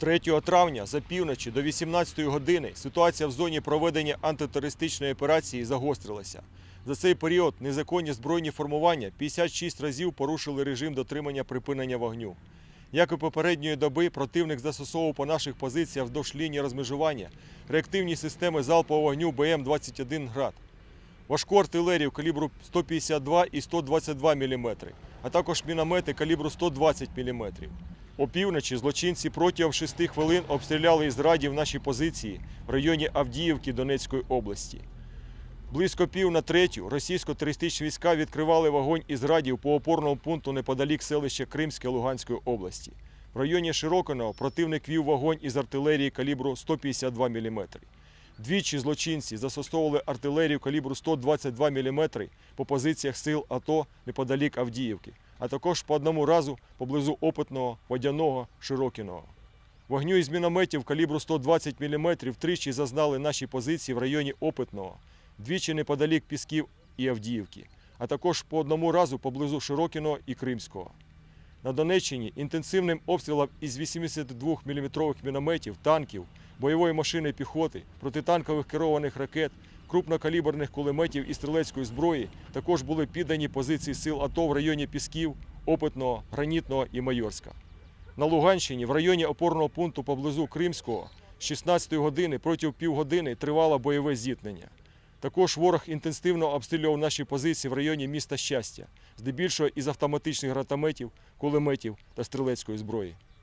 3 травня за півночі до 18 години ситуація в зоні проведення антитерористичної операції загострилася. За цей період незаконні збройні формування 56 разів порушили режим дотримання припинення вогню. Як і попередньої доби, противник застосовував по наших позиціях вздовж лінії розмежування реактивні системи залпового вогню БМ-21 «Град», важку артилерію калібру 152 і 122 мм, а також міномети калібру 120 мм. Опівночі злочинці протягом 6 хвилин обстріляли із радів наші позиції в районі Авдіївки Донецької області. Близько пів на третю російсько-терористичні війська відкривали вогонь із радів по опорному пункту неподалік селища Кримське Луганської області. В районі Широкиного противник вів вогонь із артилерії калібру 152 мм. Двічі злочинці застосовували артилерію калібру 122 мм по позиціях сил АТО неподалік Авдіївки, а також по одному разу поблизу опитного водяного Широкіного. Вогню із мінометів калібру 120 мм тричі зазнали наші позиції в районі Опитного, двічі неподалік Пісків і Авдіївки, а також по одному разу поблизу Широкіного і Кримського. На Донеччині інтенсивним обстрілом із 82 мм мінометів, танків, бойової машини піхоти, протитанкових керованих ракет, крупнокаліберних кулеметів і стрілецької зброї також були піддані позиції сил АТО в районі Пісків, Опитного, Гранітного і Майорська. На Луганщині в районі опорного пункту поблизу Кримського з 16 години протягом півгодини тривало бойове зіткнення. Також ворог інтенсивно обстрілював наші позиції в районі міста Щастя, здебільшого із автоматичних гранатометів, кулеметів та стрілецької зброї.